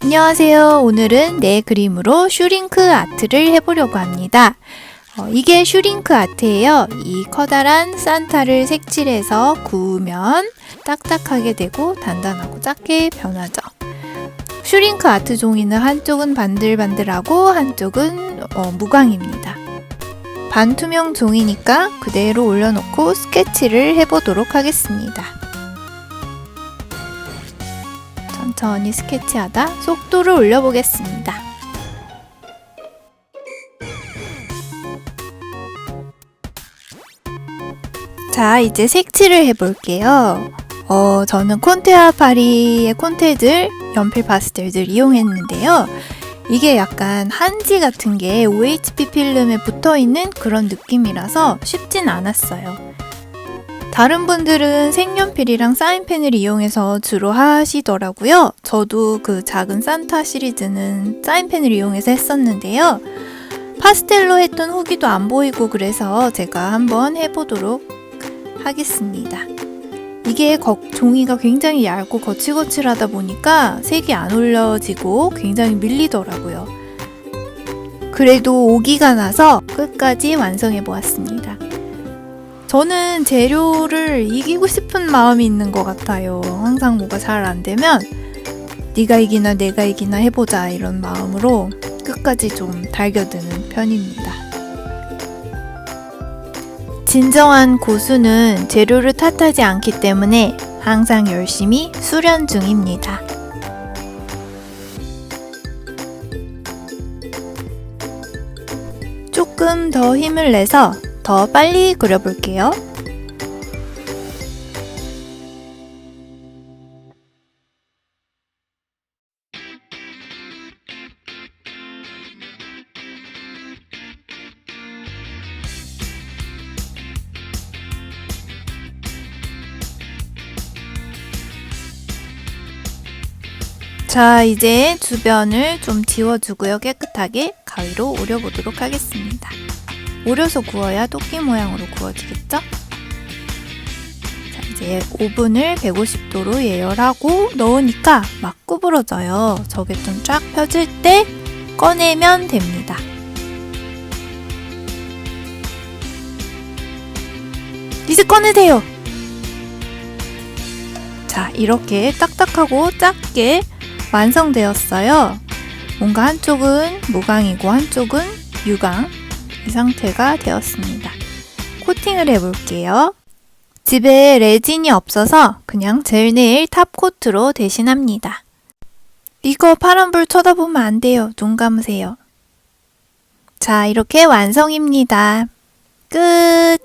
안녕하세요. 오늘은 내 그림으로 슈링크 아트를 해보려고 합니다. 어, 이게 슈링크 아트예요. 이 커다란 산타를 색칠해서 구우면 딱딱하게 되고 단단하고 작게 변하죠. 슈링크 아트 종이는 한쪽은 반들반들하고 한쪽은 어, 무광입니다. 반투명 종이니까 그대로 올려놓고 스케치를 해보도록 하겠습니다. 천천히 스케치하다 속도를 올려보겠습니다. 자, 이제 색칠을 해볼게요. 어, 저는 콘테아 파리의 콘테들, 연필 파스텔들 이용했는데요. 이게 약간 한지 같은 게 OHP 필름에 붙어 있는 그런 느낌이라서 쉽진 않았어요. 다른 분들은 색연필이랑 사인펜을 이용해서 주로 하시더라고요. 저도 그 작은 산타 시리즈는 사인펜을 이용해서 했었는데요. 파스텔로 했던 후기도 안 보이고 그래서 제가 한번 해보도록 하겠습니다. 이게 거- 종이가 굉장히 얇고 거칠거칠하다 보니까 색이 안 올려지고 굉장히 밀리더라고요. 그래도 오기가 나서 끝까지 완성해 보았습니다. 저는 재료를 이기고 싶은 마음이 있는 것 같아요. 항상 뭐가 잘 안 되면 네가 이기나 내가 이기나 해보자 이런 마음으로 끝까지 좀 달겨드는 편입니다. 진정한 고수는 재료를 탓하지 않기 때문에 항상 열심히 수련 중입니다. 조금 더 힘을 내서 더 빨리 그려볼게요. 자, 이제 주변을 좀 지워주고요. 깨끗하게 가위로 오려보도록 하겠습니다. 오려서 구워야 토끼 모양으로 구워지겠죠? 자, 이제 오븐을 150도로 예열하고 넣으니까 막 구부러져요. 저게 좀 쫙 펴질 때 꺼내면 됩니다. 이제 꺼내세요! 자, 이렇게 딱딱하고 작게 완성되었어요. 뭔가 한쪽은 무광이고 한쪽은 유광. 이 상태가 되었습니다. 코팅을 해볼게요. 집에 레진이 없어서 그냥 젤네일 탑코트로 대신합니다. 이거 파란불 쳐다보면 안 돼요. 눈 감으세요. 자, 이렇게 완성입니다. 끝!